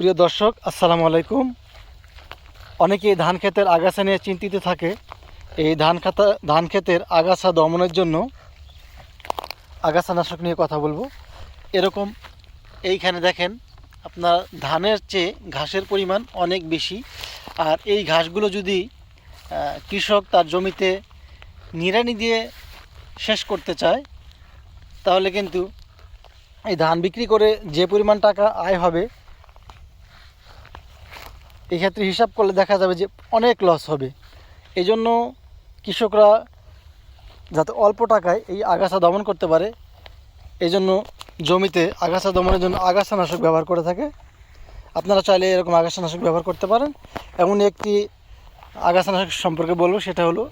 প্রিয় দর্শক, আসসালামু আলাইকুম। অনেকেই ধান ক্ষেতের আগাছা নিয়ে চিন্তিত থাকে। এই ধান খাতা, ধান ক্ষেতের আগাছা দমনের জন্য আগাছা নাশক নিয়ে কথা বলব। এরকম এইখানে দেখেন, আপনার ধানের চেয়ে ঘাসের পরিমাণ অনেক বেশি। আর এই ঘাসগুলো যদি কৃষক তার জমিতে নিড়ানি দিয়ে শেষ করতে চায়, তাহলে কিন্তু এই ধান বিক্রি করে যে পরিমাণ টাকা আয় হবে এই ক্ষেত্রে হিসাব করলে দেখা যাবে যে অনেক লস হবে। এই জন্য কৃষকরা যাতে অল্প টাকায় এই আগাছা দমন করতে পারে এই জন্য জমিতে আগাছা দমনের জন্য আগাছানাশক ব্যবহার করে থাকে। আপনারা চাইলে এরকম আগাছানাশক ব্যবহার করতে পারেন। এমন একটি আগাছানাশক সম্পর্কে বলব, সেটা হলো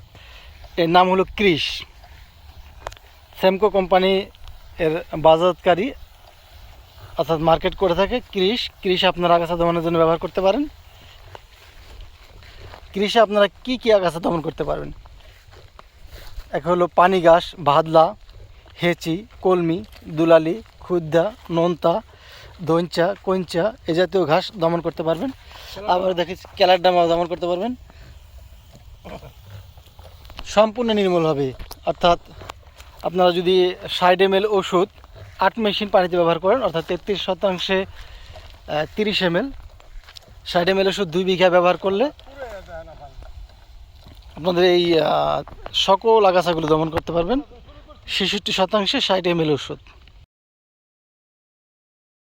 এর নাম হলো ক্রিস সেমকো কোম্পানি এর বাজারকারী অর্থাৎ মার্কেট করে থাকে ক্রিস ক্রিস আপনারা আগাছা দমনের জন্য ব্যবহার করতে পারেন। কৃষি আপনারা কি কি আগাছা দমন করতে পারবেন? এক হলো পানি ঘাস ভাদলা হেঁচি কলমি দুলালি খুদ্দা নোনতা দঞ্চা কঞ্চা এ জাতীয় ঘাস দমন করতে পারবেন। আবার দেখি ক্যালার ডামা দমন করতে পারবেন। সম্পূর্ণ নির্মূল হবে। অর্থাৎ আপনারা যদি ষাট এম এল ওষুধ আট মেশিন পানিতে ব্যবহার করেন অর্থাৎ তেত্রিশ শতাংশে তিরিশ এম এল ষাট এম এল ওষুধ দুই বিঘা ব্যবহার করলে আপনাদের এই সকল আগাছাগুলো দমন করতে পারবেন। ছেষট্টি শতাংশে ষাট এম এল ওষুধ